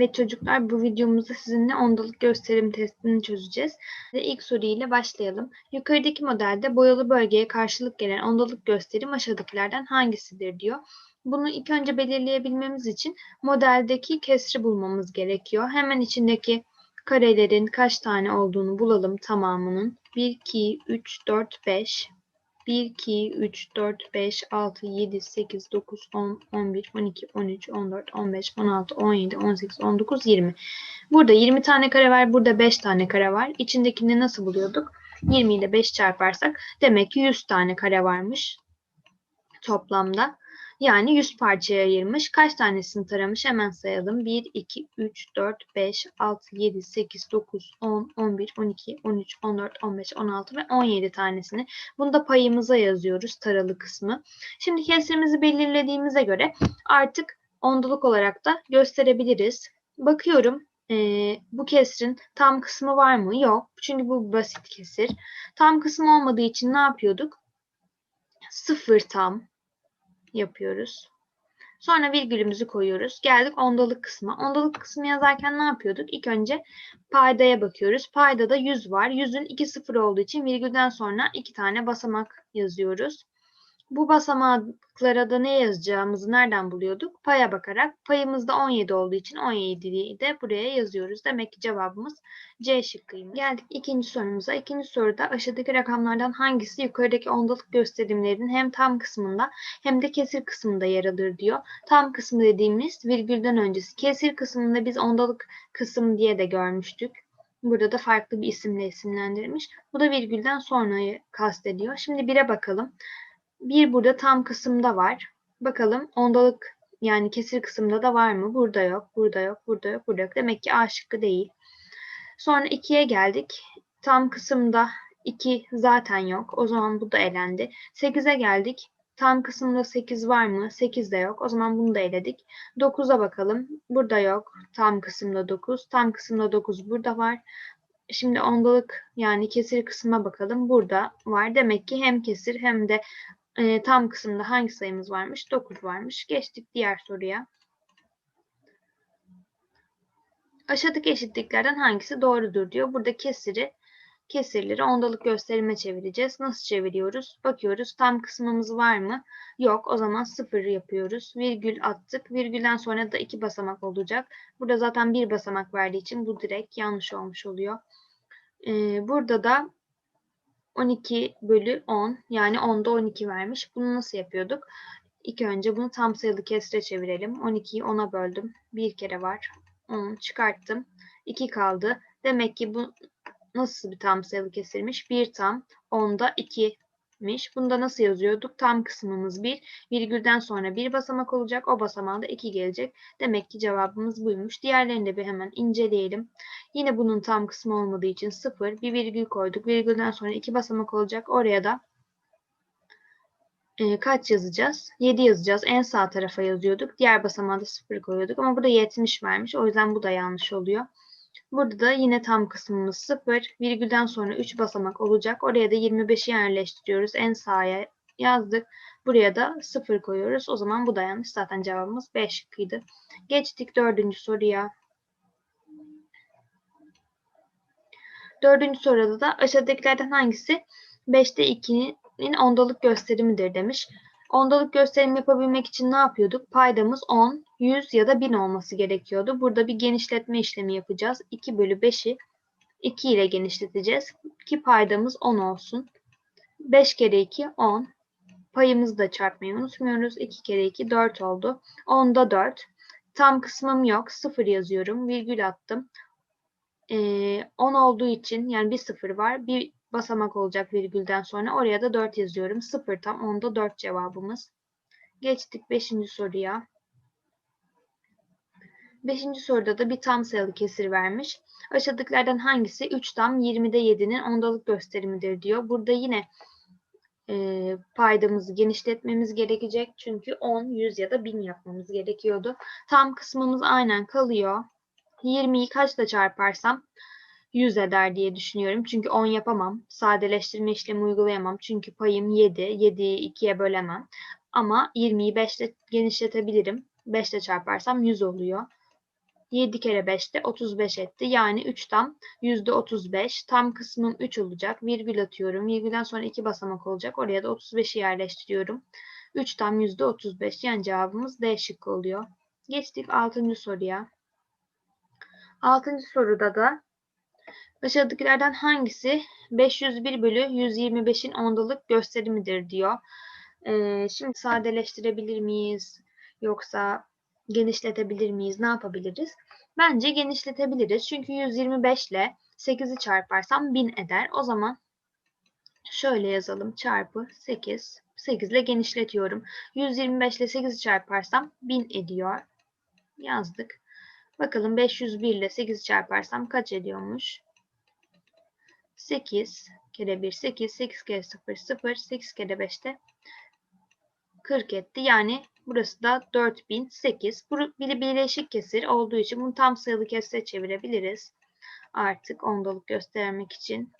Evet çocuklar bu videomuzda sizinle ondalık gösterim testini çözeceğiz. İlk soru ile başlayalım. Yukarıdaki modelde boyalı bölgeye karşılık gelen ondalık gösterim aşağıdakilerden hangisidir diyor. Bunu ilk önce belirleyebilmemiz için modeldeki kesri bulmamız gerekiyor. Hemen içindeki karelerin kaç tane olduğunu bulalım tamamının. 1, 2, 3, 4, 5. 1, 2, 3, 4, 5, 6, 7, 8, 9, 10, 11, 12, 13, 14, 15, 16, 17, 18, 19, 20. Burada 20 tane kare var. Burada 5 tane kare var. İçindekini nasıl buluyorduk? 20 ile 5 çarparsak demek ki 100 tane kare varmış toplamda. Yani 100 parçaya ayırmış. Kaç tanesini taramış? Hemen sayalım. 1, 2, 3, 4, 5, 6, 7, 8, 9, 10, 11, 12, 13, 14, 15, 16 ve 17 tanesini. Bunu da payımıza yazıyoruz taralı kısmı. Şimdi kesrimizi belirlediğimize göre artık ondalık olarak da gösterebiliriz. Bakıyorum ee, bu kesrin tam kısmı var mı? Yok. Çünkü bu basit kesir. Tam kısmı olmadığı için ne yapıyorduk? Sıfır tam yapıyoruz. Sonra virgülümüzü koyuyoruz. Geldik ondalık kısmı. Ondalık kısmı yazarken ne yapıyorduk? İlk önce paydaya bakıyoruz. Paydada 100 var. 100'ün 2 sıfır olduğu için virgülden sonra 2 tane basamak yazıyoruz. Bu basamaklara da ne yazacağımızı nereden buluyorduk? Paya bakarak. Payımızda 17 olduğu için 17'yi de buraya yazıyoruz. Demek ki cevabımız C şıkkıymış. Geldik ikinci sorumuza. İkinci soruda aşağıdaki rakamlardan hangisi yukarıdaki ondalık gösterimlerinin hem tam kısmında hem de kesir kısmında yer alır diyor. Tam kısmı dediğimiz virgülden öncesi. Kesir kısmında biz ondalık kısım diye de görmüştük. Burada da farklı bir isimle isimlendirilmiş. Bu da virgülden sonrayı kastediyor. Şimdi bire bakalım. Bir burada tam kısımda var. Bakalım ondalık yani kesir kısımda da var mı? Burada yok, burada yok, burada yok, burada yok. Demek ki A şıkkı değil. Sonra 2'ye geldik. Tam kısımda 2 zaten yok. O zaman bu da elendi. 8'e geldik. Tam kısımda 8 var mı? 8 de yok. O zaman bunu da eledik. 9'a bakalım. Burada yok. Tam kısımda 9. Tam kısımda 9 burada var. Şimdi ondalık yani kesir kısma bakalım. Burada var. Demek ki hem kesir hem de e, tam kısımda hangi sayımız varmış? 9 varmış. Geçtik diğer soruya. Aşağıdaki eşitliklerden hangisi doğrudur diyor. Burada kesiri kesirleri ondalık gösterime çevireceğiz. Nasıl çeviriyoruz? Bakıyoruz tam kısmımız var mı? Yok. O zaman sıfır yapıyoruz. Virgül attık. Virgülden sonra da iki basamak olacak. Burada zaten bir basamak verdiği için bu direkt yanlış olmuş oluyor. Ee, burada da 12 bölü 10 yani 10'da 12 vermiş. Bunu nasıl yapıyorduk? İlk önce bunu tam sayılı kesre çevirelim. 12'yi 10'a böldüm. Bir kere var. 10 çıkarttım. 2 kaldı. Demek ki bu nasıl bir tam sayılı kesirmiş? 1 tam 10'da 2 miş. Bunda nasıl yazıyorduk? Tam kısmımız 1. Virgülden sonra bir basamak olacak. O basamağa da 2 gelecek. Demek ki cevabımız buymuş. Diğerlerini de bir hemen inceleyelim. Yine bunun tam kısmı olmadığı için 0. Bir virgül koyduk. Virgülden sonra 2 basamak olacak. Oraya da e, kaç yazacağız? 7 yazacağız. En sağ tarafa yazıyorduk. Diğer basamağa da 0 koyuyorduk. Ama burada 70 vermiş. O yüzden bu da yanlış oluyor. Burada da yine tam kısmımız 0. Virgülden sonra 3 basamak olacak. Oraya da 25'i yerleştiriyoruz. En sağa yazdık. Buraya da 0 koyuyoruz. O zaman bu da yanlış. Zaten cevabımız 5 şıkkıydı. Geçtik dördüncü soruya. Dördüncü soruda da aşağıdakilerden hangisi 5'te 2'nin ondalık gösterimidir demiş. Ondalık gösterim yapabilmek için ne yapıyorduk? Paydamız 10, 100 ya da 1000 olması gerekiyordu. Burada bir genişletme işlemi yapacağız. 2 bölü 5'i 2 ile genişleteceğiz ki paydamız 10 olsun. 5 kere 2 10. Payımızı da çarpmayı unutmuyoruz. 2 kere 2 4 oldu. 10'da 4. Tam kısmım yok. 0 yazıyorum. Virgül attım. Ee, 10 olduğu için yani bir 0 var. Bir basamak olacak virgülden sonra. Oraya da 4 yazıyorum. 0 tam 10'da 4 cevabımız. Geçtik 5. soruya. 5. soruda da bir tam sayılı kesir vermiş. Aşağıdakilerden hangisi 3 tam 20'de 7'nin ondalık gösterimidir diyor. Burada yine e, paydamızı genişletmemiz gerekecek. Çünkü 10, 100 ya da 1000 yapmamız gerekiyordu. Tam kısmımız aynen kalıyor. 20'yi kaçla çarparsam 100 eder diye düşünüyorum. Çünkü 10 yapamam. Sadeleştirme işlemi uygulayamam. Çünkü payım 7. 7'yi 2'ye bölemem. Ama 20'yi 5 ile genişletebilirim. 5 ile çarparsam 100 oluyor. 7 kere 5 de 35 etti. Yani 3 tam %35. Tam kısmım 3 olacak. Virgül atıyorum. Virgülden sonra 2 basamak olacak. Oraya da 35'i yerleştiriyorum. 3 tam %35. Yani cevabımız D şıkkı oluyor. Geçtik 6. soruya. 6. soruda da aşağıdakilerden hangisi 501 bölü 125'in ondalık gösterimidir diyor. Ee, şimdi sadeleştirebilir miyiz? Yoksa genişletebilir miyiz? Ne yapabiliriz? Bence genişletebiliriz. Çünkü 125 ile 8'i çarparsam 1000 eder. O zaman şöyle yazalım. Çarpı 8. 8 ile genişletiyorum. 125 ile 8'i çarparsam 1000 ediyor. Yazdık. Bakalım 501 ile 8'i çarparsam kaç ediyormuş? 8 kere 1 8, 8 kere 0 0, 8 kere 5 de 40 etti. Yani burası da 4008. Bu bir birleşik kesir olduğu için bunu tam sayılı kesire çevirebiliriz. Artık ondalık göstermek için.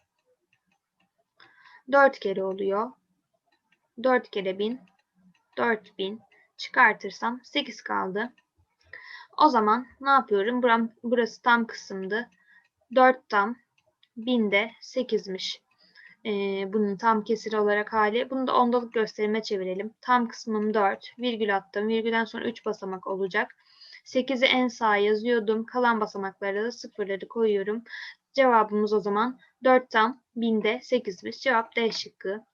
4 kere oluyor. 4 kere 1000, 4000 çıkartırsam 8 kaldı. O zaman ne yapıyorum? Burası tam kısımdı. 4 tam 1000 de 8'miş. Ee, bunun tam kesir olarak hali. Bunu da ondalık gösterime çevirelim. Tam kısmım 4. Virgül attım. Virgülden sonra 3 basamak olacak. 8'i en sağa yazıyordum. Kalan basamaklara da sıfırları koyuyorum. Cevabımız o zaman 4 tam 1000'de 8'miş. Cevap D şıkkı.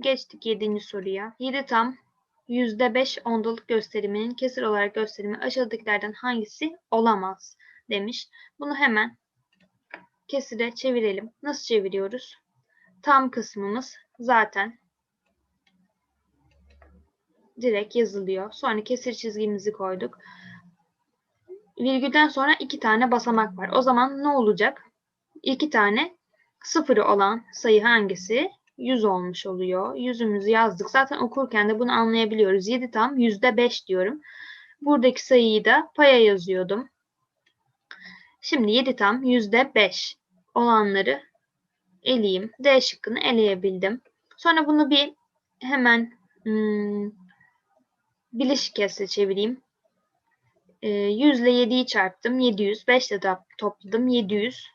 Geçtik 7. soruya. 7 tam %5 ondalık gösteriminin kesir olarak gösterimi aşağıdakilerden hangisi olamaz demiş. Bunu hemen kesire çevirelim. Nasıl çeviriyoruz? Tam kısmımız zaten direkt yazılıyor. Sonra kesir çizgimizi koyduk. Virgülden sonra iki tane basamak var. O zaman ne olacak? İki tane sıfırı olan sayı hangisi? 100 olmuş oluyor. Yüzümüzü yazdık. Zaten okurken de bunu anlayabiliyoruz. 7 tam yüzde 5 diyorum. Buradaki sayıyı da paya yazıyordum. Şimdi 7 tam yüzde 5 olanları eleyeyim. D şıkkını eleyebildim. Sonra bunu bir hemen hmm, bileşik kesre çevireyim. E, 100 ile 7'yi çarptım. 700. 5 ile topladım. 700.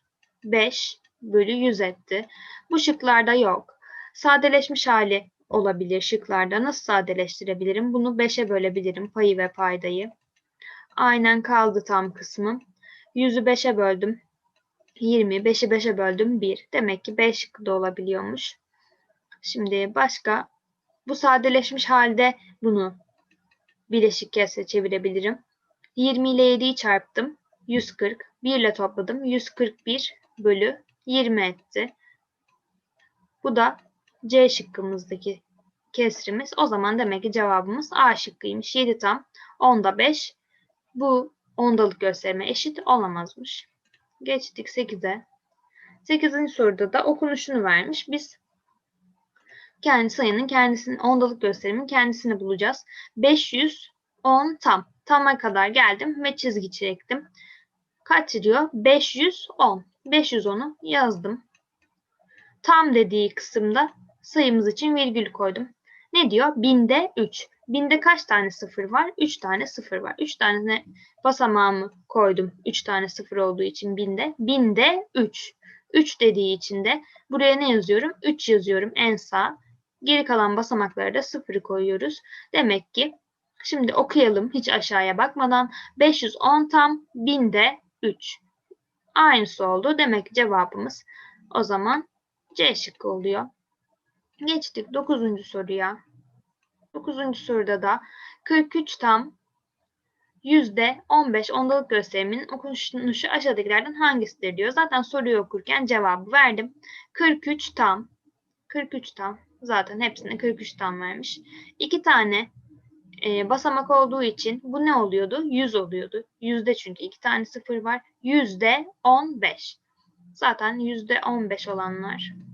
5 bölü 100 etti. Bu şıklarda yok. Sadeleşmiş hali olabilir şıklarda. Nasıl sadeleştirebilirim? Bunu 5'e bölebilirim payı ve paydayı. Aynen kaldı tam kısmım. 100'ü 5'e böldüm. 20, 5'i 5'e böldüm 1. Demek ki 5 şıkkı olabiliyormuş. Şimdi başka bu sadeleşmiş halde bunu bileşik kese çevirebilirim. 20 ile 7'yi çarptım. 140. 1 ile topladım. 141 bölü 20 etti. Bu da C şıkkımızdaki kesrimiz. O zaman demek ki cevabımız A şıkkıymış. 7 tam 10'da 5. Bu ondalık gösterime eşit olamazmış. Geçtik 8'e. 8. soruda da okunuşunu vermiş. Biz kendi sayının kendisinin ondalık gösterimin kendisini bulacağız. 510 tam. Tama kadar geldim ve çizgi çektim. Kaç diyor? 510. 510'u yazdım. Tam dediği kısımda sayımız için virgül koydum. Ne diyor? Binde 3. Binde kaç tane sıfır var? 3 tane sıfır var. 3 tane basamağımı koydum. 3 tane sıfır olduğu için binde. Binde 3. 3 dediği için de buraya ne yazıyorum? 3 yazıyorum en sağ. Geri kalan basamaklara da sıfırı koyuyoruz. Demek ki şimdi okuyalım hiç aşağıya bakmadan. 510 tam binde 3. Aynısı oldu. Demek cevabımız o zaman C şıkkı oluyor. Geçtik 9. soruya. 9. soruda da 43 tam %15 ondalık gösteriminin okunuşu aşağıdakilerden hangisidir diyor. Zaten soruyu okurken cevabı verdim. 43 tam 43 tam zaten hepsine 43 tam vermiş. 2 tane e, basamak olduğu için bu ne oluyordu? 100 oluyordu. Yüzde çünkü 2 tane sıfır var. Yüzde 15. Zaten yüzde 15 olanlar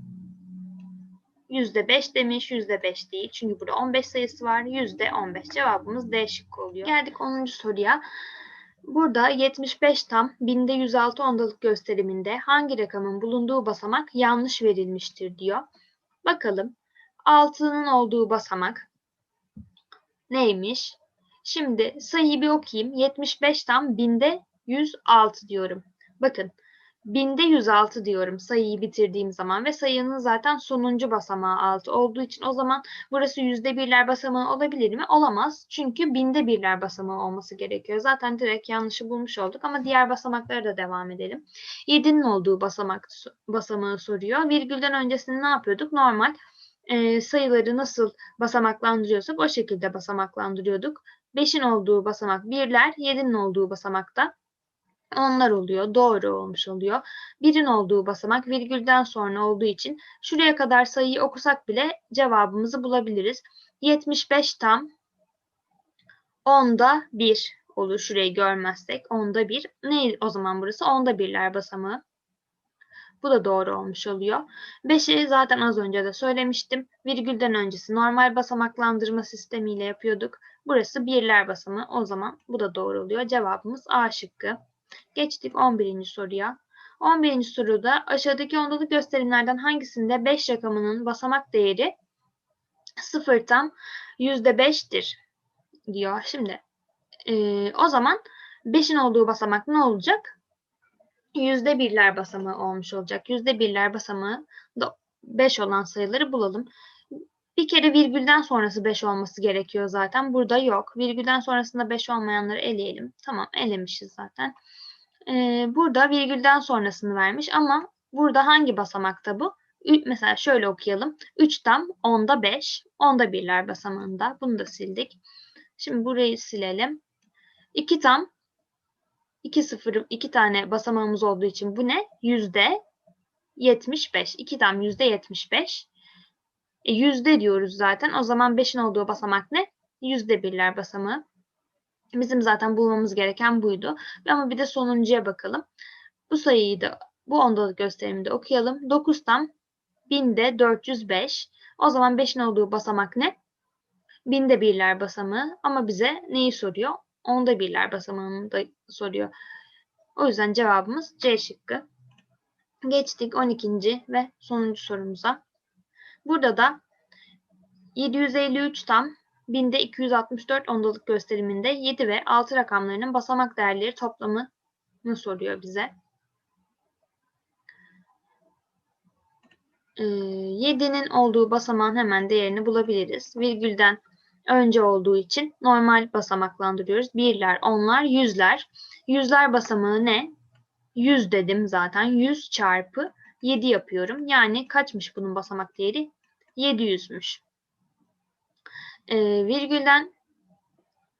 %5 demiş. %5 değil. Çünkü burada 15 sayısı var. %15 cevabımız D şıkkı oluyor. Geldik 10. soruya. Burada 75 tam binde 106 ondalık gösteriminde hangi rakamın bulunduğu basamak yanlış verilmiştir diyor. Bakalım 6'nın olduğu basamak neymiş? Şimdi sayıyı bir okuyayım. 75 tam binde 106 diyorum. Bakın binde 106 diyorum sayıyı bitirdiğim zaman ve sayının zaten sonuncu basamağı 6 olduğu için o zaman burası yüzde birler basamağı olabilir mi? Olamaz. Çünkü binde birler basamağı olması gerekiyor. Zaten direkt yanlışı bulmuş olduk ama diğer basamaklara da devam edelim. 7'nin olduğu basamak basamağı soruyor. Virgülden öncesinde ne yapıyorduk? Normal e, sayıları nasıl basamaklandırıyorsak o şekilde basamaklandırıyorduk. 5'in olduğu basamak birler, 7'nin olduğu basamakta onlar oluyor. Doğru olmuş oluyor. Birin olduğu basamak virgülden sonra olduğu için şuraya kadar sayıyı okusak bile cevabımızı bulabiliriz. 75 tam onda 1 olur. Şurayı görmezsek onda 1. Ne o zaman burası? Onda birler basamağı. Bu da doğru olmuş oluyor. 5'i zaten az önce de söylemiştim. Virgülden öncesi normal basamaklandırma sistemiyle yapıyorduk. Burası birler basamağı. O zaman bu da doğru oluyor. Cevabımız A şıkkı. Geçtik 11. soruya. 11. soruda aşağıdaki ondalık gösterimlerden hangisinde 5 rakamının basamak değeri 0 tam %5'tir diyor. Şimdi e, o zaman 5'in olduğu basamak ne olacak? Yüzde birler basamağı olmuş olacak. Yüzde birler basamağı da 5 olan sayıları bulalım. Bir kere virgülden sonrası 5 olması gerekiyor zaten. Burada yok. Virgülden sonrasında 5 olmayanları eleyelim. Tamam elemişiz zaten. Ee, burada virgülden sonrasını vermiş ama burada hangi basamakta bu? Mesela şöyle okuyalım. 3 tam 10'da 5. 10'da birler basamağında. Bunu da sildik. Şimdi burayı silelim. 2 tam 2 sıfır 2 tane basamağımız olduğu için bu ne? Yüzde 75. 2 tam yüzde 75. E, yüzde diyoruz zaten. O zaman 5'in olduğu basamak ne? Yüzde birler basamağı. Bizim zaten bulmamız gereken buydu. Ama bir de sonuncuya bakalım. Bu sayıyı da bu ondalık gösteriminde okuyalım. 9 tam binde 405. O zaman 5'in olduğu basamak ne? Binde birler basamağı ama bize neyi soruyor? Onda birler basamağını da soruyor. O yüzden cevabımız C şıkkı. Geçtik 12. ve sonuncu sorumuza. Burada da 753 tam binde 264 ondalık gösteriminde 7 ve 6 rakamlarının basamak değerleri toplamını soruyor bize. 7'nin ee, olduğu basamağın hemen değerini bulabiliriz. Virgülden önce olduğu için normal basamaklandırıyoruz. Birler, onlar, yüzler. Yüzler basamağı ne? 100 dedim zaten. 100 çarpı 7 yapıyorum. Yani kaçmış bunun basamak değeri? 700'müş. Ee, virgülden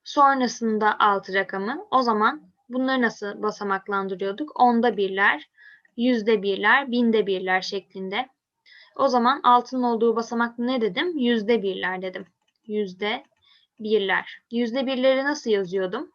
sonrasında 6 rakamı. O zaman bunları nasıl basamaklandırıyorduk? Onda birler, yüzde birler, binde birler şeklinde. O zaman altının olduğu basamak ne dedim? Yüzde birler dedim yüzde birler. Yüzde birleri nasıl yazıyordum?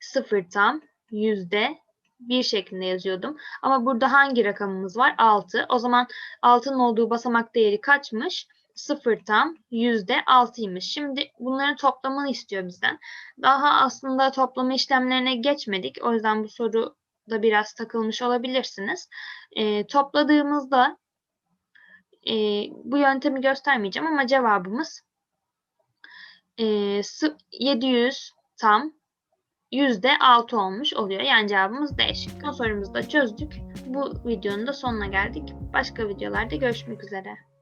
Sıfır tam yüzde bir şeklinde yazıyordum. Ama burada hangi rakamımız var? 6. O zaman 6'nın olduğu basamak değeri kaçmış? 0 tam yüzde 6'ymış. Şimdi bunların toplamını istiyor bizden. Daha aslında toplama işlemlerine geçmedik. O yüzden bu soru da biraz takılmış olabilirsiniz. E, topladığımızda e, bu yöntemi göstermeyeceğim ama cevabımız e, 700 tam yüzde altı olmuş oluyor. Yani cevabımız D şıkkı. Bu sorumuzu da çözdük. Bu videonun da sonuna geldik. Başka videolarda görüşmek üzere.